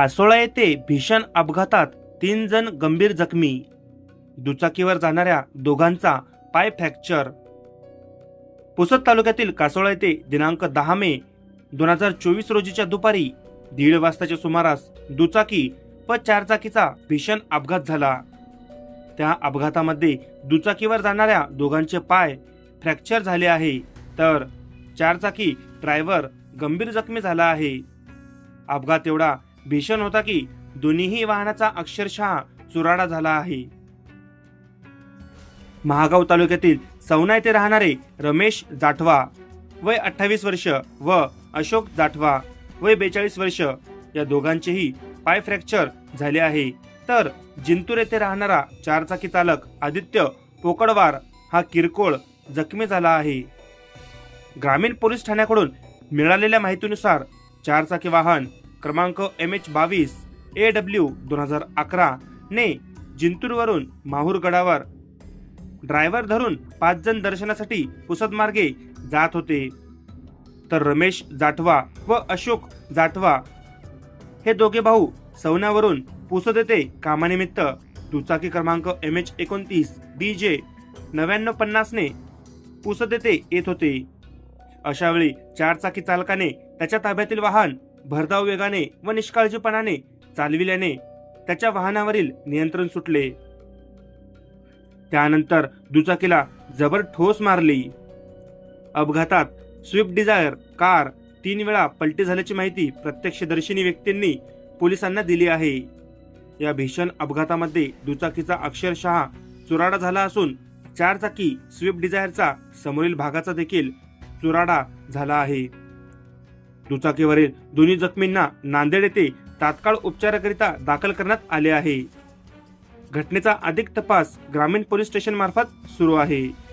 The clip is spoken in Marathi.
कासोळा येथे भीषण अपघातात तीन जण गंभीर जखमी. दुचाकीवर जाणाऱ्या दोघांचा पाय फ्रॅक्चर. पुसद तालुक्यातील कासोळा येथे दिनांक दहा मे दोन हजार चोवीस रोजीच्या दुपारी दीड वाजताच्या सुमारास दुचाकी व चारचाकीचा भीषण अपघात झाला. त्या अपघातामध्ये दुचाकीवर जाणाऱ्या दोघांचे पाय फ्रॅक्चर झाले आहे तर चारचाकी ड्रायव्हर गंभीर जखमी झाला आहे. अपघात एवढा भीषण होता की दोन्हीही वाहनाचा अक्षरशः चुराडा झाला आहे. महागाव तालुक्यातील सवना येथे राहणारे रमेश जाठवा वय अठ्ठावीस वर्ष व अशोक जाठवा वय बेचाळीस वर्ष या दोघांचेही पाय फ्रॅक्चर झाले आहे. तर जिंतूर येथे राहणारा चारचाकी चालक आदित्य पोकडवार हा किरकोळ जखमी झाला आहे. ग्रामीण पोलीस ठाण्याकडून मिळालेल्या माहितीनुसार चारचाकी वाहन क्रमांक एम एच बावीस ए डब्ल्यू दोन हजार अकरा ने जिंतूरवरून माहूरगडावर ड्रायव्हर धरून पाच जण दर्शनासाठी पुसद मार्गे जात होते. तर रमेश जाटवा व अशोक जाटवा हे दोघे भाऊ सवनावरून पुसद येथे कामानिमित्त. दुचाकी क्रमांक एम एच एकोणतीस डी जे नव्याण्णव पन्नासने पुसद येथे येत होते. अशावेळी चारचाकी चालकाने त्याच्या ताब्यातील वाहन भरधाव वेगाने व निष्काळजीपणाने चालविल्याने त्याच्या वाहनावरील नियंत्रण सुटले. त्यानंतर दुचाकीला जबर ठोस मारली. अपघातात स्विफ्ट डिझायर कार तीन वेळा पलटी झाल्याची माहिती प्रत्यक्षदर्शिनी व्यक्तींनी पोलिसांना दिली आहे. या भीषण अपघातामध्ये दुचाकीचा अक्षरशः चुराडा झाला असून चारचाकी स्विफ्ट डिझायरचा समोरील भागाचा देखील चुराडा झाला आहे. दुचाकीवरील दोन्ही जखमींना नांदेड येथे तात्काळ उपचाराकरिता दाखल करण्यात आले आहे. घटनेचा अधिक तपास ग्रामीण पोलीस स्टेशन मार्फत सुरू आहे.